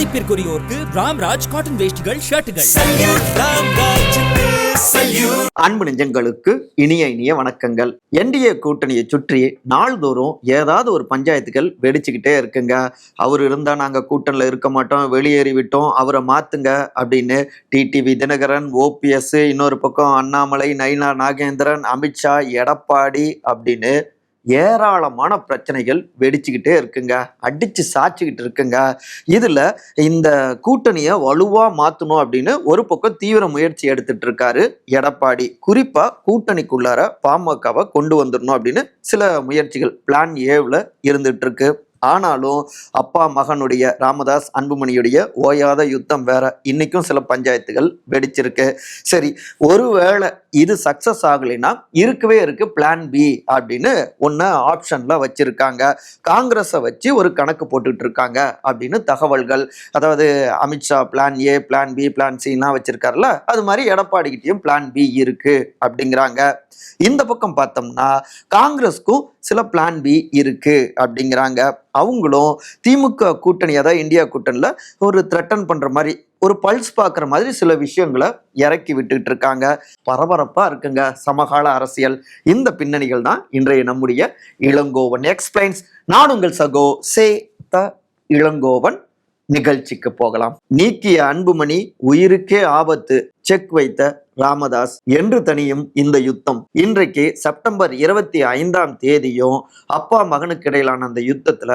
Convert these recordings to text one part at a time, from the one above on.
மதிப்பிற்குரியோருக்கு Ramraj cotton வேஷ்டிகள் ஷர்ட்டுகள். அன்பு நெஞ்சங்களுக்கு இனிய இனிய வணக்கங்கள். என்டிஏ கூட்டணியை சுற்றி நாள்தோறும் ஏதாவது ஒரு பஞ்சாயத்துகள் வெடிச்சுக்கிட்டே இருக்குங்க. அவர் இருந்தால் நாங்கள் கூட்டணியில் இருக்க மாட்டோம் வெளியேறி விட்டோம் அவரை மாற்றுங்க அப்படின்னு டிடிவி தினகரன் ஓபிஎஸ் இன்னொரு பக்கம் அண்ணாமலை நயினா நாகேந்திரன் அமித்ஷா எடப்பாடி அப்படின்னு ஏராளமான பிரச்சனைகள் வெடிச்சுக்கிட்டே இருக்குங்க. அடிச்சு சாச்சிக்கிட்டு இருக்குங்க. இதில் இந்த கூட்டணியை வலுவாக மாற்றணும் அப்படின்னு ஒரு பக்கம் தீவிர முயற்சி எடுத்துட்டு இருக்காரு எடப்பாடி. குறிப்பாக கூட்டணிக்குள்ளார பாமகவை கொண்டு வந்துடணும் அப்படின்னு சில முயற்சிகள் பிளான் ஏவில் இருந்துட்டு இருக்கு. ஆனாலும் அப்பா மகனுடைய ராமதாஸ் அன்புமணியுடைய ஓயாத யுத்தம் வேற. இன்னைக்கும் சில பஞ்சாயத்துகள் வெடிச்சிருக்கு. சரி ஒருவேளை இது சக்சஸ் ஆகலைன்னா இருக்கவே இருக்கு பிளான் பி அப்படின்னு ஒன்று ஆப்ஷன்ல வச்சிருக்காங்க. காங்கிரஸை வச்சு ஒரு கணக்கு போட்டுட்டு இருக்காங்க அப்படின்னு தகவல்கள். அதாவது Amit Shah plan A plan B plan slam வச்சிருக்காருல்ல அது மாதிரி எடப்பாடிக்கிட்டையும் பிளான் பி இருக்கு அப்படிங்கிறாங்க. இந்த பக்கம் பார்த்தோம்னா காங்கிரஸ்க்கும் சில பிளான் பி இருக்கு அப்படிங்கிறாங்க. அவங்களும் திமுக கூட்டணி அதாவது இந்தியா கூட்டணியில் ஒரு த்ரெட்டன் பண்ணுற மாதிரி ஒரு பல்ஸ் பார்க்குற மாதிரி சில விஷயங்களை இறக்கி விட்டுட்டு இருக்காங்க பரபரப்பாக இருக்குங்க சமகால அரசியல். இந்த பின்னணிகள் தான் இன்றைய நம்முடைய இளங்கோவன் எக்ஸ்பிளைன்ஸ். நான் உங்கள் சகோ சே த இளங்கோவன். நிகழ்ச்சிக்கு போகலாம். நீக்கிய அன்புமணி உயிருக்கே ஆபத்து. செக் வைத்த ராமதாஸ். என்று தனியும் இந்த யுத்தம். இன்றைக்கு செப்டம்பர் இருபத்தி ஐந்தாம் தேதியும் அப்பா மகனுக்கு இடையிலான அந்த யுத்தத்துல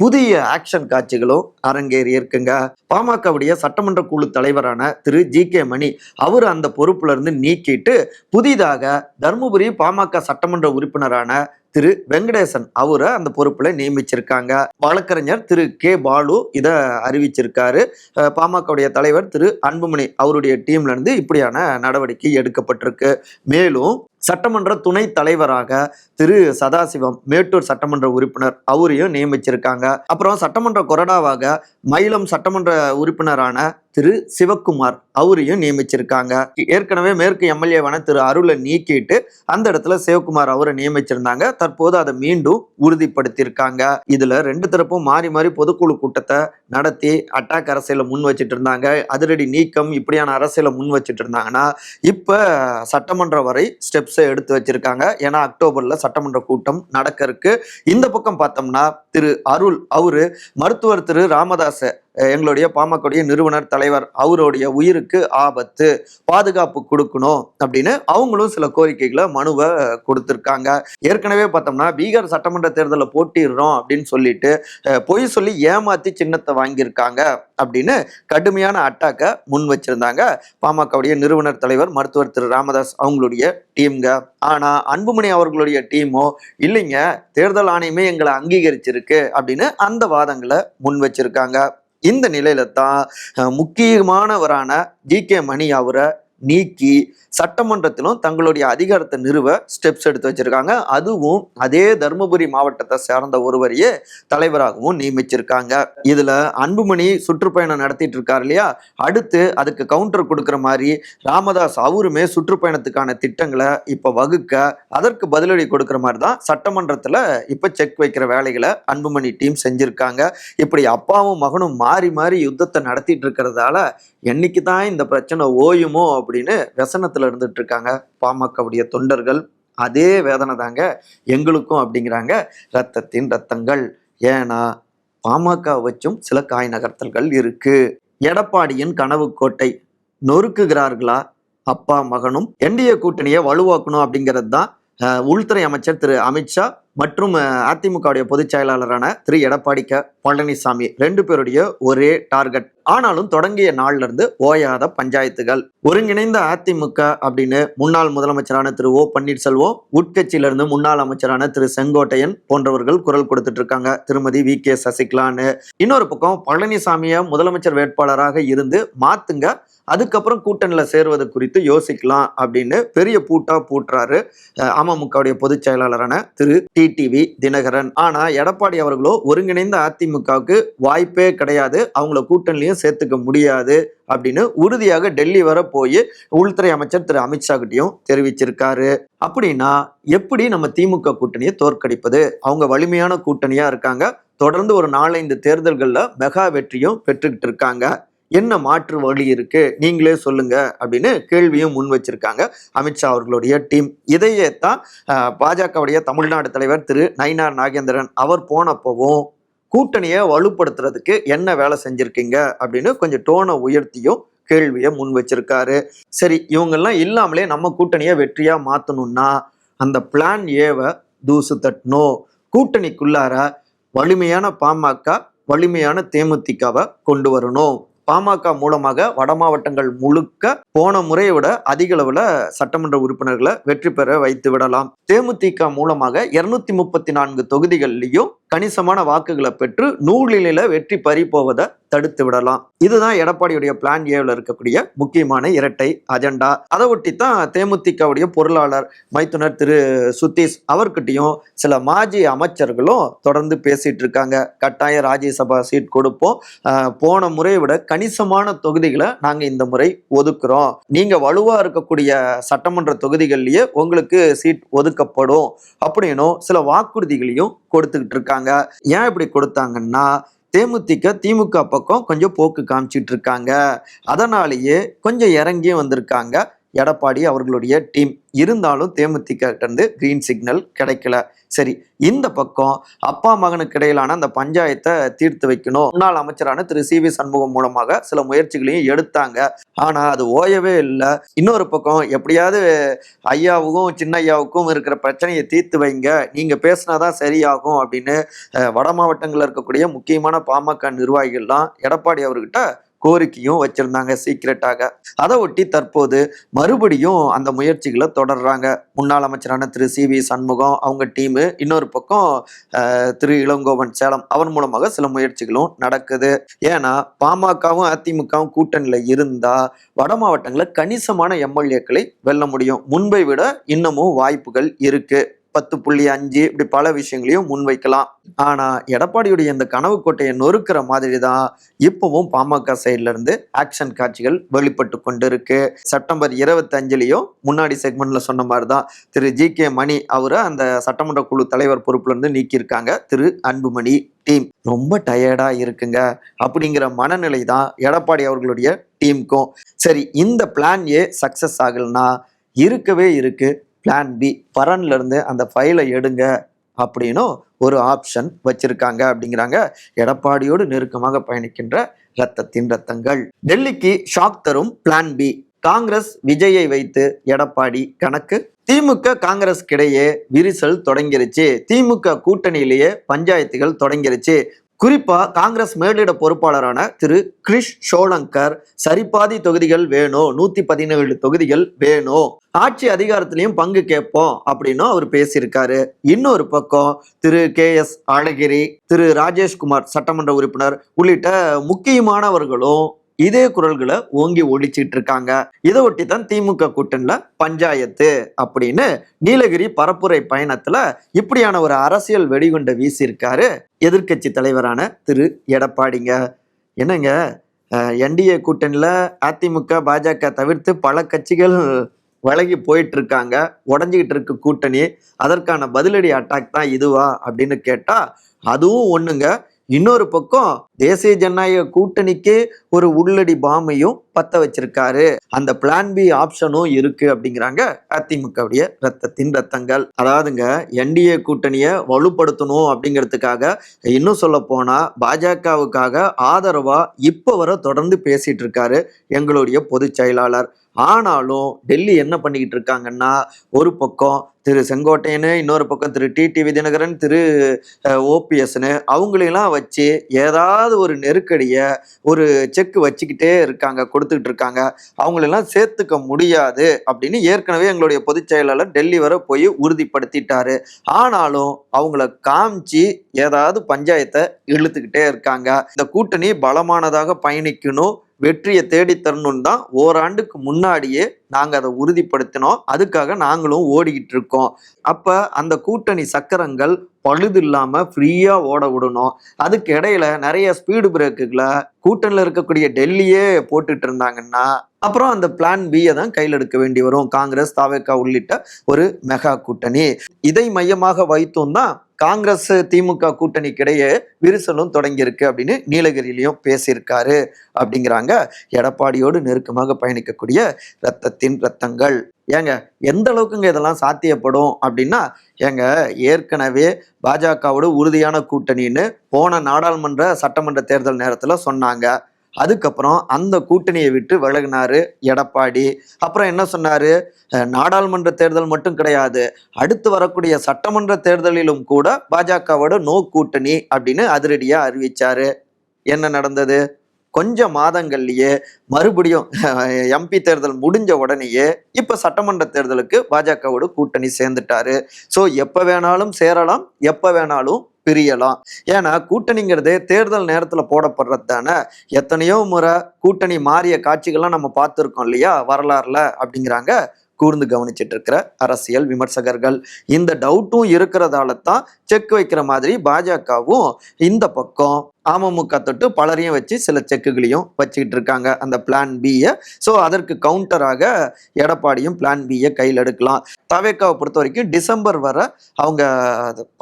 புதிய ஆக்ஷன் காட்சிகளும் அரங்கேறி இருக்குங்க. பாமகவுடைய சட்டமன்ற குழு தலைவரான திரு ஜி கே மணி அவர் அந்த பொறுப்புல இருந்து நீக்கிட்டு புதிதாக தருமபுரி பாமக சட்டமன்ற உறுப்பினரான திரு வெங்கடேசன் அவரை அந்த பொறுப்புல நியமிச்சிருக்காங்க. வழக்கறிஞர் திரு கே பாலு இதை அறிவிச்சிருக்காரு. பாமகவுடைய தலைவர் திரு அன்புமணி அவருடைய டீம்ல இருந்து இப்படியான நடவடிக்கை எடுக்கப்பட்டிருக்கு. மேலும் சட்டமன்ற துணை தலைவராக திரு சதாசிவம் மேட்டூர் சட்டமன்ற உறுப்பினர் அவரையும் நியமிச்சிருக்காங்க. அப்புறம் சட்டமன்ற கொறடாவாக மயிலம் சட்டமன்ற உறுப்பினரான திரு சிவக்குமார் அவரையும் நியமிச்சிருக்காங்க. ஏற்கனவே மேற்கு எம்எல்ஏவான திரு அருளை நீக்கிட்டு அந்த இடத்துல சிவக்குமார் அவரை நியமிச்சிருந்தாங்க. தற்போது அதை மீண்டும் உறுதிப்படுத்தியிருக்காங்க. இதுல ரெண்டு தரப்பும் மாறி மாறி பொதுக்குழு கூட்டத்தை நடத்தி அட்டாக் அரசியலை முன் வச்சுட்டு இருந்தாங்க அதிரடி நீக்கம் இப்படியான அரசியலை முன் வச்சிட்டு இருந்தாங்கன்னா இப்ப சட்டமன்றம் வரை ஸ்டெப்ஸை எடுத்து வச்சிருக்காங்க. ஏன்னா அக்டோபர்ல சட்டமன்ற கூட்டம் நடக்க இருக்கு இந்த பக்கம் பார்த்தோம்னா திரு அருள் அவரு மருத்துவர் திரு ராமதாஸ் எங்களுடைய பாமகவுடைய நிறுவனர் தலைவர் அவருடைய உயிருக்கு ஆபத்து பாதுகாப்பு கொடுக்கணும் அப்படின்னு அவங்களும் சில கோரிக்கைகளை மனுவை கொடுத்துருக்காங்க. ஏற்கனவே பார்த்தோம்னா பீகார் சட்டமன்ற தேர்தலில் போட்டிடுறோம் அப்படின்னு சொல்லிட்டு பொய் சொல்லி ஏமாத்தி சின்னத்தை வாங்கியிருக்காங்க அப்படின்னு கடுமையான அட்டாக்கை முன் வச்சிருந்தாங்க பாமகவுடைய நிறுவனர் தலைவர் மருத்துவர் திரு ராமதாஸ் அவங்களுடைய டீம்ங்க. ஆனால் அன்புமணி அவர்களுடைய டீமோ இல்லைங்க தேர்தல் ஆணையமே எங்களை அங்கீகரிச்சிருக்கு அப்படின்னு அந்த வாதங்களை முன் வச்சிருக்காங்க. இந்த நிலையில தான் முக்கியமானவரான ஜி கே மணி அவரை நீக்கி சட்டமன்றத்திலும் தங்களுடைய அதிகாரத்தை நிறுவ ஸ்டெப்ஸ் எடுத்து வச்சிருக்காங்க. அதுவும் அதே தருமபுரி மாவட்டத்தை சேர்ந்த ஒருவரையே தலைவராகவும் நியமிச்சிருக்காங்க. இதுல அன்புமணி சுற்றுப்பயணம் நடத்திட்டு இருக்காரு இல்லையா? அடுத்து அதுக்கு கவுண்டர் கொடுக்குற மாதிரி ராமதாஸ் அவருமே சுற்றுப்பயணத்துக்கான திட்டங்களை இப்ப வகுக்க அதற்கு பதிலடி கொடுக்குற மாதிரி தான் சட்டமன்றத்துல இப்ப செக் வைக்கிற வேலைகளை அன்புமணி டீம் செஞ்சிருக்காங்க. இப்படி அப்பாவும் மகனும் மாறி மாறி யுத்தத்தை நடத்திட்டு இருக்கிறதால என்னைக்கு தான் இந்த பிரச்சனை ஓயுமோ அப்படின்னு व्यசனத்துல இருந்துட்டு இருக்காங்க பாமகவுடைய தொண்டர்கள் அதே வேதனை தாங்க எங்களுக்கும் அப்படிங்கிறாங்க. ரத்தத்தின் ரத்தங்கள். ஏன்னா பாமக வச்சும் சில காய் நகர்த்தல்கள் இருக்கு. எடப்பாடியின் கனவு கோட்டை நொறுக்குகிறார்களா? அப்பா மகனும் என்டிஏ கூட்டணியை வலுவாக்கணும் அப்படிங்கிறது தான் உள்துறை அமைச்சர் திரு அமித்ஷா மற்றும் அதிமுகவுடைய பொதுச் செயலாளரான திரு. எடப்பாடி க. பழனிசாமி ரெண்டு பேருடைய ஒரே டார்கெட். ஆனாலும் தொடங்கிய நாள்ல இருந்து ஓயாத பஞ்சாயத்துகள். ஒருங்கிணைந்த அதிமுக அப்படின்னு முன்னாள் முதலமைச்சரான திரு. ஓ. பன்னீர்செல்வம் உட்கட்சியிலிருந்து முன்னாள் அமைச்சரான திரு. செங்கோட்டையன் போன்றவர்கள் குரல் கொடுத்துட்டு இருக்காங்க திருமதி வி. கே. சசிகலான்னு. இன்னொரு பக்கம் பழனிசாமியை முதலமைச்சர் வேட்பாளராக இருந்து மாத்துங்க அதுக்கப்புறம் கூட்டணியில் சேருவது குறித்து யோசிக்கலாம் அப்படின்னு பெரிய பூட்டா பூட்டுறாரு அமமுகவுடைய பொதுச் செயலாளரான திரு டிடிவி தினகரன். ஆனா எடப்பாடி அவர்களோ ஒருங்கிணைந்த அதிமுகவுக்கு வாய்ப்பே கிடையாது. அவங்கள கூட்டணிலையும் சேர்த்துக்க முடியாது அப்படின்னு உறுதியாக டெல்லி வர போய் உள்துறை அமைச்சர் திரு அமித்ஷா கிட்டையும் தெரிவிச்சிருக்காரு. அப்படின்னா எப்படி நம்ம திமுக கூட்டணியை தோற்கடிப்பது? அவங்க வலிமையான கூட்டணியா இருக்காங்க. தொடர்ந்து ஒரு நாலஞ்சு தேர்தல்களில் மெகா வெற்றியும் பெற்றுக்கிட்டு இருக்காங்க. என்ன மாற்று வழி இருக்கு? நீங்களே சொல்லுங்க அப்படின்னு கேள்வியும் முன் வச்சிருக்காங்க. அமித்ஷா அவர்களுடைய டீம். இதையே தான் பாஜகவுடைய தமிழ்நாடு தலைவர் திரு நயினார் நாகேந்திரன் அவர் போனப்போவும் கூட்டணியை வலுப்படுத்துறதுக்கு என்ன வேலை செஞ்சுருக்கீங்க அப்படின்னு கொஞ்சம் டோனை உயர்த்தியும் கேள்வியை முன் வச்சிருக்காரு. சரி இவங்கெல்லாம் இல்லாமலே நம்ம கூட்டணியை வெற்றியாக மாற்றணும்னா அந்த பிளான் ஏவை தூசு தட்டணும். கூட்டணிக்குள்ளார வலிமையான பாமக வலிமையான தேமுதிகவை கொண்டு வரணும். பாமக மூலமாக வட மாவட்டங்கள் முழுக்க போன முறையை விட அதிக அளவில் சட்டமன்ற உறுப்பினர்களை வெற்றி பெற வைத்து விடலாம். தேமுதிக மூலமாக இருநூத்தி முப்பத்தி நான்கு தொகுதிகள்லையும் கணிசமான வாக்குகளை பெற்று நூலில வெற்றி பறி போவதை தடுத்து விடலாம். இதுதான் எடப்பாடியுடைய பிளான் ஏவில் இருக்கக்கூடிய முக்கியமான இரட்டை அஜெண்டா அதை ஒட்டி தான் தேமுதிகவுடைய பொருளாளர் மைத்துனர் திரு சுதீஷ் அவர்கிட்டையும் சில மாஜி அமைச்சர்களும் தொடர்ந்து பேசிட்டு இருக்காங்க. கட்டாய ராஜ்யசபா சீட் கொடுப்போம். போன முறையை விட கணிசமான தொகுதிகளை நாங்கள் இந்த முறை ஒதுக்குறோம். நீங்க வலுவா இருக்கக்கூடிய சட்டமன்ற தொகுதிகள்லயே உங்களுக்கு சீட் ஒதுக்கப்படும். அப்படின்னும் சில வாக்குறுதிகளையும் கொடுத்துக்கிட்டு இருக்காங்க ஏன் இப்படி கொடுத்தாங்கன்னா தேமுதிக திமுக பக்கம் கொஞ்சம் போக்கு காமிச்சிட்டு இருக்காங்க அதனாலேயே கொஞ்சம் இறங்கியும் வந்திருக்காங்க. எடப்பாடி அவர்களுடைய டீம். இருந்தாலும் தேமுதிக கிட்ட இருந்து கிரீன் சிக்னல் கிடைக்கல. சரி இந்த பக்கம் அப்பா மகனுக்கு இடையிலான அந்த பஞ்சாயத்தை தீர்த்து வைக்கணும். முன்னாள் அமைச்சரான திரு சி வி சண்முகம் மூலமாக சில முயற்சிகளையும் எடுத்தாங்க. ஆனா அது ஓயவே இல்லை. இன்னொரு பக்கம் எப்படியாவது ஐயாவுக்கும் சின்ன ஐயாவுக்கும் இருக்கிற பிரச்சனையை தீர்த்து வைங்க. நீங்க பேசினாதான் சரியாகும் அப்படின்னு வட மாவட்டங்களில் இருக்கக்கூடிய முக்கியமான பாமக நிர்வாகிகள்லாம் எடப்பாடி அவர்கிட்ட கோரிக்கையும் வச்சிருந்தாங்க சீக்கிரட்டாக அதை ஒட்டி தற்போது மறுபடியும் அந்த முயற்சிகளை தொடர்றாங்க. முன்னாள் அமைச்சரான திரு சி வி சண்முகம் அவங்க டீமு இன்னொரு பக்கம் திரு இளங்கோவன் சேலம். அவன் மூலமாக சில முயற்சிகளும் நடக்குது. ஏன்னா பாமகவும் அதிமுகவும் கூட்டணியில் இருந்தா வட மாவட்டங்களில் கணிசமான எம்எல்ஏக்களை வெல்ல முடியும். முன்பை விட இன்னமும் வாய்ப்புகள் இருக்கு. பத்து புள்ளி அஞ்சு இப்படி பல விஷயங்களையும் முன்வைக்கலாம். ஆனா எடப்பாடியுடைய இந்த கனவு கோட்டையை நொறுக்கிற மாதிரி தான் இப்பவும் பாமக சைட்ல இருந்து ஆக்ஷன் காட்சிகள் வெளிப்பட்டு கொண்டு இருக்கு செப்டம்பர் இருபத்தஞ்சுலயும் முன்னாடி செக்மெண்ட்ல சொன்ன மாதிரி தான் திரு ஜி கே மணி அவரை அந்த சட்டமன்ற குழு தலைவர் பொறுப்புல இருந்து நீக்கியிருக்காங்க திரு அன்புமணி டீம். ரொம்ப டயர்டா இருக்குங்க. அப்படிங்கிற மனநிலை தான் எடப்பாடி அவர்களுடைய டீமுக்கும். சரி இந்த பிளான் ஏ சக்சஸ் ஆகலைன்னா இருக்கவே இருக்கு. பிளான் பி பரன்லேருந்து அந்த ஃபைலை எடுங்க அப்படின்னும் ஒரு ஆப்ஷன் வச்சிருக்காங்க அப்படிங்கிறாங்க. எடப்பாடியோடு நெருக்கமாக பயணிக்கின்ற ரத்தத்தின் ரத்தங்கள் டெல்லிக்கு ஷாக் தரும் பிளான் பி காங்கிரஸ் விஜயை வைத்து எடப்பாடி கணக்கு. திமுக காங்கிரஸ் கிடையே விரிசல் தொடங்கிருச்சு. திமுக கூட்டணியிலேயே பஞ்சாயத்துகள் தொடங்கிருச்சு. குறிப்பாக காங்கிரஸ் மேலிட பொறுப்பாளரான திரு கிரிஷ் ஷோலங்கர் சரிபாதி தொகுதிகள் வேணும் நூத்தி பதினேழு தொகுதிகள் வேணும் ஆட்சி அதிகாரத்திலையும் பங்கு கேட்போம் அப்படின்னு அவர் பேசியிருக்காரு. இன்னொரு பக்கம் திரு கே எஸ் அழகிரி திரு ராஜேஷ்குமார் சட்டமன்ற உறுப்பினர் உள்ளிட்ட முக்கியமானவர்களும் இதே குரல்களை ஓங்கி ஒழிச்சிட்டு இருக்காங்க இதை ஒட்டி தான் திமுக கூட்டணில பஞ்சாயத்து அப்படின்னு நீலகிரி பரப்புரை பயணத்துல இப்படியான ஒரு அரசியல் வெடிகுண்டை வீசியிருக்காரு எதிர்க்கட்சி தலைவரான திரு எடப்பாடிங்க. என்னங்க என்டிஏ கூட்டணியில் அதிமுக பாஜக தவிர்த்து பல கட்சிகள் விலகி போயிட்டு இருக்காங்க உடஞ்சிக்கிட்டு இருக்க கூட்டணி. அதற்கான பதிலடி அட்டாக் தான் இதுவா அப்படின்னு கேட்டா அதுவும் ஒண்ணுங்க. இன்னொரு பக்கம் தேசிய ஜனநாயக கூட்டணிக்கு ஒரு உள்ளடி பாமையும் பத்த வச்சிருக்காரு. அந்த பிளான் பி ஆப்ஷனும் இருக்கு அப்படிங்கிறாங்க அதிமுகவுடைய ரத்தத்தின் ரத்தங்கள். அதாவதுங்க என்டிஏ கூட்டணியை வலுப்படுத்தணும் அப்படிங்கிறதுக்காக இன்னும் சொல்ல போனா பாஜகவுக்காக ஆதரவா இப்போ வர தொடர்ந்து பேசிட்டு இருக்காரு எங்களுடைய பொதுச் செயலாளர். ஆனாலும் டெல்லி என்ன பண்ணிக்கிட்டு இருக்காங்கன்னா ஒரு பக்கம் திரு செங்கோட்டையனு இன்னொரு பக்கம் திரு டி டி விதிநகரன் திரு ஓபிஎஸ்னு அவங்களெல்லாம் வச்சு ஏதாவது ஒரு நெருக்கடியை ஒரு செக் வச்சுக்கிட்டே இருக்காங்க கொடுத்துக்கிட்டு இருக்காங்க. அவங்களெல்லாம் சேர்த்துக்க முடியாது அப்படின்னு ஏற்கனவே எங்களுடைய பொதுச் செயலாளர் டெல்லி வரை போய் உறுதிப்படுத்திட்டாரு. ஆனாலும் அவங்கள காமிச்சு ஏதாவது பஞ்சாயத்தை இழுத்துக்கிட்டே இருக்காங்க. இந்த கூட்டணி பலமானதாக பயணிக்கணும். வெற்றியை தேடி தரணும் தான் ஓராண்டுக்கு முன்னாடியே நாங்கள் அதை உறுதிப்படுத்தினோம். அதுக்காக நாங்களும் ஓடிக்கிட்டு இருக்கோம். அப்போ அந்த கூட்டணி சக்கரங்கள் பழுது இல்லாமல் ஃப்ரீயாக ஓட விடணும். அதுக்கு இடையில நிறைய ஸ்பீடு பிரேக்குகளை கூட்டணியில் இருக்கக்கூடிய டெல்லியே போட்டுட்டு இருந்தாங்கன்னா அப்புறம் அந்த பிளான் பியை தான் கையில் எடுக்க வேண்டி வரும். காங்கிரஸ் தாவேக்கா உள்ளிட்ட ஒரு மெகா கூட்டணி. இதை மையமாக வைத்தும் தான் காங்கிரஸ் திமுக கூட்டணிக்கிடையே விரிசலும் தொடங்கியிருக்கு அப்படின்னு நீலகிரியிலையும் பேசியிருக்காரு அப்படிங்கிறாங்க. எடப்பாடியோடு நெருக்கமாக பயணிக்கக்கூடிய ரத்த ரத்தத்தின் ரத்தங்கள் ஏங்க எந்த அளவுக்குங்க இதெல்லாம் சாத்தியப்படும் அப்படின்னா ஏங்க ஏற்கனவே பாஜகவோட உறுதியான கூட்டணின்னு போன நாடாளுமன்ற சட்டமன்ற தேர்தல் நேரத்தில் சொன்னாங்க. அதுக்கப்புறம் அந்த கூட்டணியை விட்டு விலகினாரு எடப்பாடி. அப்புறம் என்ன சொன்னாரு? நாடாளுமன்ற தேர்தல் மட்டும் கிடையாது. அடுத்து வரக்கூடிய சட்டமன்ற தேர்தலிலும் கூட பாஜகவோட நோ கூட்டணி அப்படின்னு அதிரடியா அறிவிச்சாரு. என்ன நடந்தது? கொஞ்ச மாதங்கள்லயே மறுபடியும் எம்பி தேர்தல் முடிஞ்ச உடனேயே இப்ப சட்டமன்ற தேர்தலுக்கு பாஜகவோட கூட்டணி சேர்ந்துட்டாரு. ஸோ எப்ப வேணாலும் சேரலாம் எப்ப வேணாலும் பிரியலாம். ஏன்னா கூட்டணிங்கிறது தேர்தல் நேரத்தில் போடப்படுறது தானே. எத்தனையோ முறை கூட்டணி மாறிய காட்சிகள்லாம் நம்ம பார்த்துருக்கோம் இல்லையா? வரலாறுல அப்படிங்கிறாங்க. கூர்ந்து கவனிச்சிட்டு இருக்கிற அரசியல் விமர்சகர்கள். இந்த டவுட்டும் இருக்கிறதால தான் செக் வைக்கிற மாதிரி பாஜகவும் இந்த பக்கம் அமமுக தொட்டு பலரையும் வச்சு சில செக்குகளையும் வச்சுக்கிட்டு இருக்காங்க அந்த பிளான் பியை ஸோ அதற்கு கவுண்டராக எடப்பாடியும் பிளான் பியை கையில் எடுக்கலாம். தவேக்காவை பொறுத்த வரைக்கும் டிசம்பர் வரை அவங்க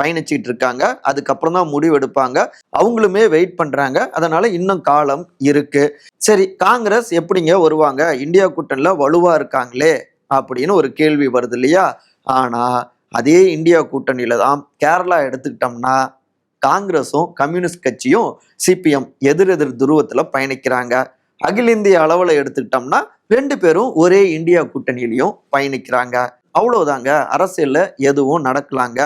பயணிச்சுட்டு இருக்காங்க அதுக்கப்புறம் தான் முடிவு எடுப்பாங்க. அவங்களுமே வெயிட் பண்ணுறாங்க அதனால இன்னும் காலம் இருக்கு. சரி காங்கிரஸ் எப்படிங்க வருவாங்க? இந்தியா கூட்டணியில் வலுவாக இருக்காங்களே? அப்படின்னு ஒரு கேள்வி வருது இல்லையா? ஆனால் அதே இந்தியா கூட்டணியில் தான் கேரளா எடுத்துக்கிட்டோம்னா காங்கிரஸும் கம்யூனிஸ்ட் கட்சியும் சிபிஎம் எதிரெதிர் துருவத்தில் பயணிக்கிறாங்க. அகில இந்திய அளவில் எடுத்துக்கிட்டோம்னா ரெண்டு பேரும் ஒரே இந்தியா கூட்டணியிலையும் பயணிக்கிறாங்க. அவ்வளவுதாங்க. அரசியல்ல எதுவும் நடக்கலாங்க.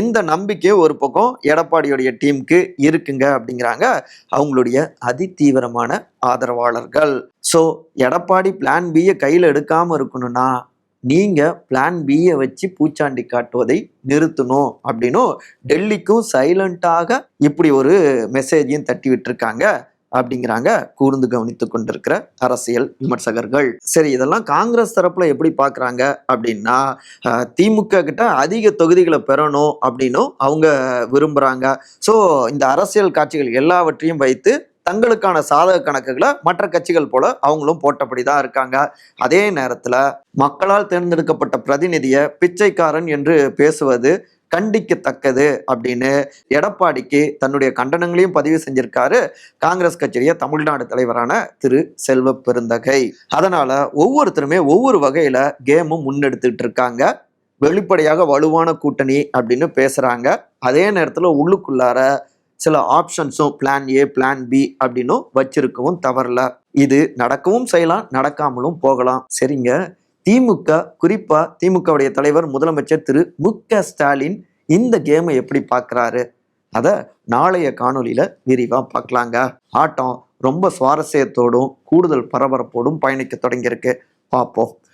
இந்த நம்பிக்கை ஒரு பக்கம் எடப்பாடியுடைய டீமுக்கு இருக்குங்க அப்படிங்கிறாங்க அவங்களுடைய அதிதீவிரமான ஆதரவாளர்கள். ஸோ எடப்பாடி பிளான் பியை கையில் எடுக்காம இருக்கணும்னா நீங்க பிளான் பியை வச்சு பூச்சாண்டி காட்டுவதை நிறுத்தணும் அப்படின்னும் டெல்லிக்கும் சைலண்டாக இப்படி ஒரு மெசேஜையும் தட்டி விட்டுருக்காங்க அப்படிங்கிறாங்க. கூர்ந்து கவனித்து கொண்டிருக்கிற அரசியல் விமர்சகர்கள். சரி இதெல்லாம் காங்கிரஸ் தரப்புல எப்படி பார்க்குறாங்க அப்படின்னா திமுக கிட்ட அதிக தொகுதிகளை பெறணும் அப்படின்னும் அவங்க விரும்புறாங்க. ஸோ இந்த அரசியல் காட்சிகள் எல்லாவற்றையும் வைத்து தங்களுக்கான சாதக கணக்குகளை மற்ற கட்சிகள் போல அவங்களும் போட்டபடி தான் இருக்காங்க. அதே நேரத்துல மக்களால் தேர்ந்தெடுக்கப்பட்ட பிரதிநிதியை பிச்சைக்காரன் என்று பேசுவது கண்டிக்கத்தக்கது அப்படின்னு எடப்பாடிக்கு தன்னுடைய கண்டனங்களையும் பதிவு செஞ்சிருக்காரு காங்கிரஸ் கட்சியுடைய தமிழ்நாடு தலைவரான திரு செல்வ பெருந்தகை. அதனால ஒவ்வொருத்தருமே ஒவ்வொரு வகையில கேமும் முன்னெடுத்துட்டு இருக்காங்க. வெளிப்படையாக வலுவான கூட்டணி அப்படின்னு பேசுறாங்க. அதே நேரத்தில் உள்ளுக்குள்ளார சில ஆப்ஷன்ஸும் பிளான் ஏ பிளான் பி அப்படின்னும் வச்சிருக்கவும் தவறல. இது நடக்கவும் செய்யலாம் நடக்காமலும் போகலாம். சரிங்க. திமுக குறிப்பா திமுகவுடைய தலைவர் முதலமைச்சர் திரு. மு. க. ஸ்டாலின் இந்த கேமை எப்படி பார்க்கறாரு அதை நாளைய காணொளியில விரிவாக பார்க்கலாங்க ஆட்டம் ரொம்ப சுவாரஸ்யத்தோடும் கூடுதல் பரபரப்போடும் பயணிக்க தொடங்கியிருக்கு. பார்ப்போம்